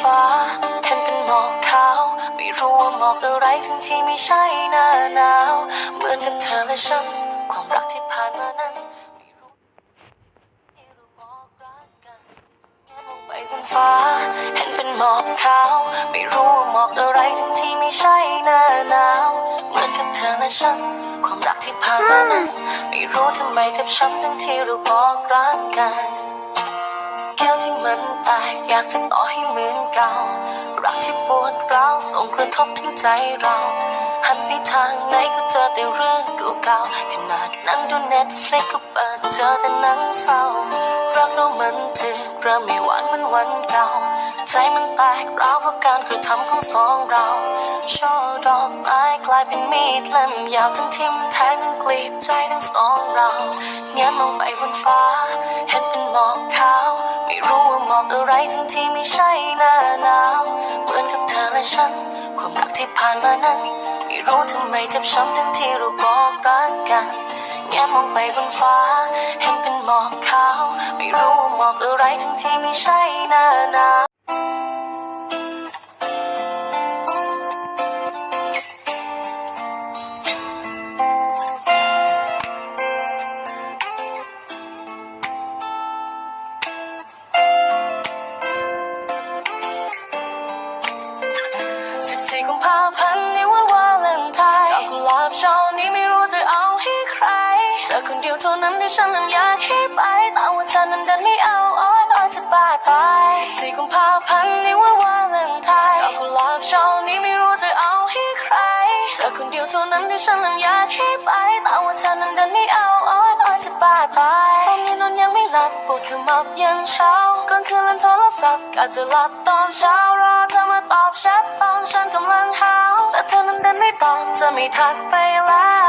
ฟ้าแทนเป็นหมอกขาว ไม่รู้ว่าหมอกอะไรทั้งที่ไม่ใช่หน้าหนาว เหมือนกับเธอและฉัน ความรักที่ผ่านมานั้นไม่รู้ที่เราบอกรักกันแค่มองไปบนฟ้าเห็นเป็นหมอกขาว ไม่รู้ว่าหมอกอะไรทั้งที่ไม่ใช่หน้าหนาว เหมือนกับเธอและฉัน ความรักที่ผ่านมานั้น ไม่รู้ทำไมเจ็บช้ำทั้งที่เราบอกรักกัน ก้วที่มันแตกอยากจะต่อให้เหมือนเก่า รักที่ปวดร้าวส่งกระทบถึงใจเรา หันไปทางไหนก็เจอแต่เรื่องเก่าๆขนาดนั่งดูเน็ตฟลิกก็เปิดเจอแต่หนังเศร้า รักเรามันเจืดเริ่มไม่หวานเหมือนวันเก่า ใจมันแตกร้าวเพราะการกระทำของสองเรา ช่อดอกไม้กลายเป็นมีดเล่มยาวทั้งทิ่มแทงทั้งกรีดใจทั้งสองเราแง้มมองไปบนฟ้า เห็นเป็นหมอกขาวไม่รู้ มอกอะไรทั้งที่ไม่ใช่หน้าหนาวเหมือนกับเธอและฉัน ความรักที่ผ่านมานั้น ไม่รู้ทำไมเจ็บช้ำทั้งที่เราบอกรักกันแง้มมองไปบนฟ้า เห็นเป็นหมอกขาว ไม่รู้ว่าหมอกอะไรทั้งที่ไม่ใช่หน้าหนาว กุมภาพันธ์ในวันวาเลนไทน์ดอกกุหลาบช่อนี้ไม่รู้จะเอาให้ใคร เธอคนเดียวเท่านั้นที่ฉันนั้นอยากให้ไป แต่ว่าเธอนั้นดันไม่เอาอ้อยอ้อยจะบ้าตายสิบสี่กุมภาพันธ์ในวันวาเลนไทน์ดอกกุหลาบช่อนี้ไม่รู้จะเอาให้ใคร เธอคนเดียวเท่านั้นที่ฉันนั้นอยากให้ไป แต่ว่าเธอนั้นดันไม่เอาอ้อยอ้อยจะบ้าตายตอนนี้นอนยังไม่หลับปวดขมับยันเช้ากลางคืนเล่นโทรศัพท์กะจะหลับตอนเช้า อเธอมาตอบแชทตอนฉันกำลังหาวแต่เธอนั้นเดินไม่ตอบเธอไม่ทักไปแล้ว